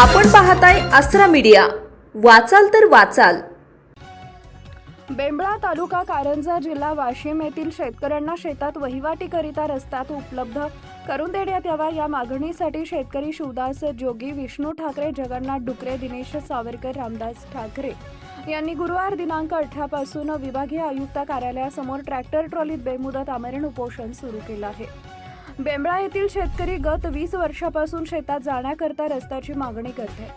आपण पाहताय अस्त्रा मीडिया. वाचाल तर वाचाल. बेंबळा तालुका कारंजा जिल्हा वाशिम येथील शेतकऱ्यांना शेतात वहिवाटीकरिता रस्त्यात उपलब्ध करून देण्यात यावा या मागणीसाठी शेतकरी शिवदास जोगी विष्णू ठाकरे जगन्नाथ डुकरे दिनेश सावरकर रामदास ठाकरे यांनी गुरुवार दिनांक अठरापासून विभागीय आयुक्त कार्यालयासमोर ट्रॅक्टर ट्रॉलीत बेमुदत आमरण उपोषण सुरू केलं आहे. बेंबळा येथील शेतकरी गत वीस वर्षापासून शेतात जाण्याकरता रस्त्याची मागणी करते.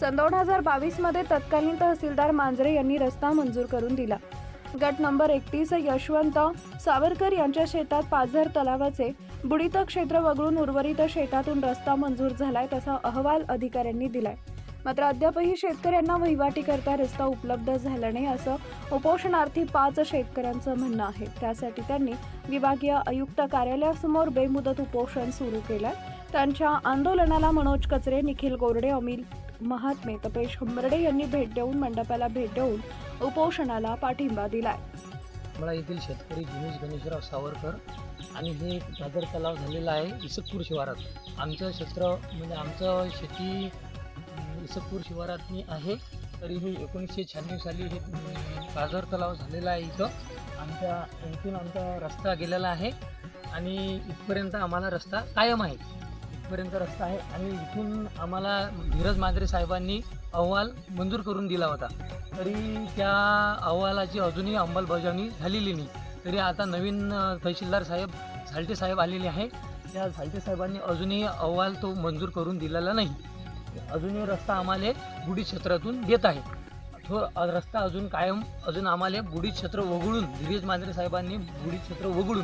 सन दोन हजार बावीसमध्ये तत्कालीन तहसीलदार मांजरे यांनी रस्ता मंजूर करून दिला. गट नंबर एकतीस यशवंत सावरकर यांच्या शेतात पाझर तलावाचे बुडीत क्षेत्र वगळून उर्वरित शेतातून रस्ता मंजूर झालाय तसा अहवाल अधिकाऱ्यांनी दिलाय. मात्र अद्यापही शेतकऱ्यांना वहिवाटीकरता रस्ता उपलब्ध झाला नाही असं उपोषणार्थी पाच शेतकऱ्यांचं म्हणणं आहे. त्यासाठी त्यांनी विभागीय आयुक्त कार्यालयासमोर बेमुदत उपोषण सुरू केलं. त्यांच्या आंदोलनाला मनोज कचरे निखिल गोरडे अमिल महात्मे तपेश हुंबर्डे यांनी भेट देऊन मंडपाला भेट देऊन उपोषणाला पाठिंबा दिलाय. मला येथील शेतकरी दिनेश गणेशराव सावरकर आणि हे दादर तलाव झालेला आहे इसकपूर शिवारात. आमचं क्षेत्र म्हणजे आमचं शेती इसकपूर शिवारात मी आहे. तरी हे एकोणीसशे शहाण्णव साली हे अं, तलाव झालेला आहे इथं. आमच्या इथून आमचा रस्ता गेलेला आहे. आणि इथपर्यंत आम्हाला रस्ता कायम आहे. इथपर्यंत रस्ता आहे. आणि इथून आम्हाला धीरज मांजरे साहेबांनी अहवाल मंजूर करून दिला होता. तरी त्या अहवालाची अजूनही अंमलबजावणी झालेली नाही. तरी आता नवीन तहसीलदार साहेब झालटे साहेब आलेले आहे. त्या झालटे साहेबांनी अजूनही अहवाल तो मंजूर करून दिलेला नाही. अजूनही रस्ता आम्हाला गुढी क्षेत्रातून देत आहे. तो रस्ता अजून कायम अजून आम्हाला गुढी क्षेत्र वगळून धीरज मांजरे साहेबांनी बुडी क्षेत्र वगळून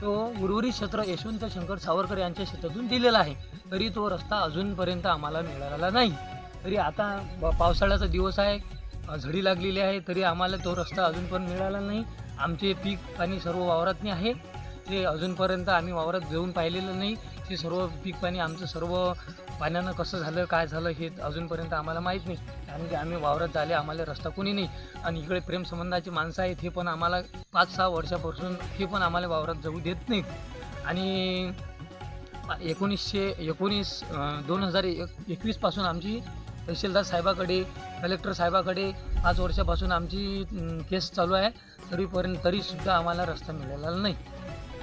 तो उर्वरित क्षेत्र यशवंत शंकर सावरकर यांच्या शेतातून दिलेला आहे. तरी तो रस्ता अजूनपर्यंत आम्हाला मिळालेला नाही. तरी आता पावसाळ्याचा दिवस आहे झडी लागलेली आहे तरी आम्हाला तो रस्ता अजून पण मिळाला नाही. आमचे पीक पाणी सर्व वावरातनी आहे. ते अजूनपर्यंत आम्ही वावरात जाऊन पाहिलेलं नाही. ते सर्व पीक पाणी आमचं सर्व पाण्यानं कसं झालं काय झालं हे अजूनपर्यंत आम्हाला माहीत नाही. कारण की आम्ही वावरात झाले आम्हाला रस्ता कोणी नाही. आणि इकडे प्रेमसंबंधाची माणसं आहेत हे पण आम्हाला पाच सहा वर्षापासून हे पण आम्हाला वावरात जाऊ देत नाहीत. आणि एकोणीसशे एकोणीस दोन हजार एक एकवीसपासून आमची तहसीलदार साहेबाकडे कलेक्टर साहेबाकडे पाच वर्षापासून आमची केस चालू आहे. तरीपर्यंत तरीसुद्धा आम्हाला रस्ता मिळालेला नाही.